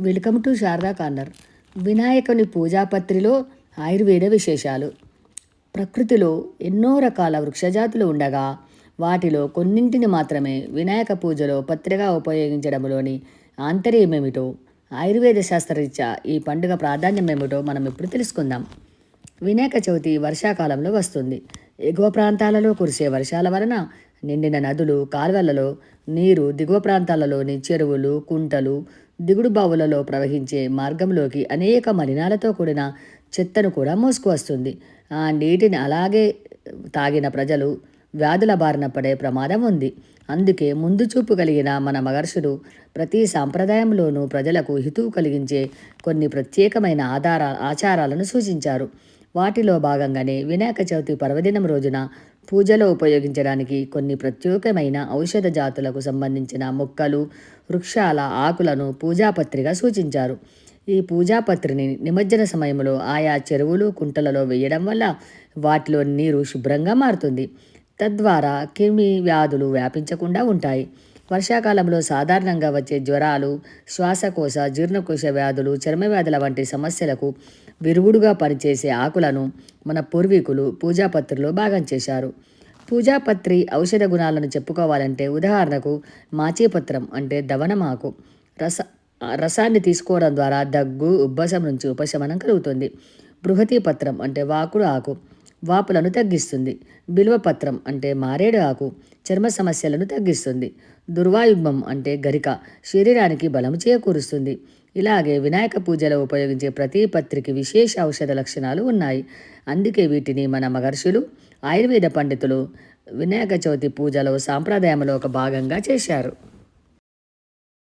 Welcome to Sharada corner. వినాయకుని పూజాపత్రిలో ఆయుర్వేద విశేషాలు. ప్రకృతిలో ఎన్నో రకాల వృక్షజాతులు ఉండగా వాటిలో కొన్నింటిని మాత్రమే వినాయక పూజలో పత్రిగా ఉపయోగించడంలోని ఆంతర్యమేమిటో ఆయుర్వేద శాస్త్రరీత్యా ఈ పండుగ ప్రాధాన్యం ఏమిటో మనం ఇప్పుడు తెలుసుకుందాం. వినాయక చవితి వర్షాకాలంలో వస్తుంది. ఎగువ ప్రాంతాలలో కురిసే వర్షాల వలన నిండిన నదులు కాల్వలలో నీరు దిగువ ప్రాంతాలలోని చెరువులు కుంటలు దిగుడు బావులలో ప్రవహించే మార్గంలోకి అనేక మలినాలతో కూడిన చెత్తను కూడా మోసుకువస్తుంది. ఆ నీటిని అలాగే తాగిన ప్రజలు వ్యాధుల బారిన పడే ప్రమాదం ఉంది. అందుకే ముందు చూపు కలిగిన మన మహర్షులు ప్రతి సాంప్రదాయంలోనూ ప్రజలకు హితువు కలిగించే కొన్ని ప్రత్యేకమైన ఆధార ఆచారాలను సూచించారు. వాటిలో భాగంగానే వినాయక చవితి పర్వదినం రోజున పూజలో ఉపయోగించడానికి కొన్ని ప్రత్యేకమైన ఔషధ జాతులకు సంబంధించిన మొక్కలు వృక్షాల ఆకులను పూజాపత్రిగా సూచించారు. ఈ పూజాపత్రిని నిమజ్జన సమయంలో ఆయా చెరువులు కుంటలలో వేయడం వల్ల వాటిలో నీరు శుభ్రంగా మారుతుంది. తద్వారా క్రిమి వ్యాధులు వ్యాపించకుండా ఉంటాయి. వర్షాకాలంలో సాధారణంగా వచ్చే జ్వరాలు శ్వాసకోశ జీర్ణకోశ వ్యాధులు చర్మ వ్యాధుల వంటి సమస్యలకు విరుగుడుగా పనిచేసే ఆకులను మన పూర్వీకులు పూజాపత్రిలో భాగం చేశారు. పూజాపత్రి ఔషధ గుణాలను చెప్పుకోవాలంటే ఉదాహరణకు మాచీపత్రం అంటే దవనమాకు. రస రసాన్ని తీసుకోవడం ద్వారా దగ్గు ఉబ్బసం నుంచి ఉపశమనం కలుగుతుంది. బృహతి పత్రం అంటే వాకుడు ఆకు. వాపులను తగ్గిస్తుంది. బిల్వపత్రం అంటే మారేడు ఆకు చర్మ సమస్యలను తగ్గిస్తుంది. దుర్వాయుగ్మం అంటే గరిక శరీరానికి బలం చేకూరుస్తుంది. ఇలాగే వినాయక పూజలో ఉపయోగించే ప్రతి పత్రికి విశేష ఔషధ లక్షణాలు ఉన్నాయి. అందుకే వీటిని మన మహర్షులు ఆయుర్వేద పండితులు వినాయక చవితి పూజలో సాంప్రదాయంలో ఒక భాగంగా చేశారు.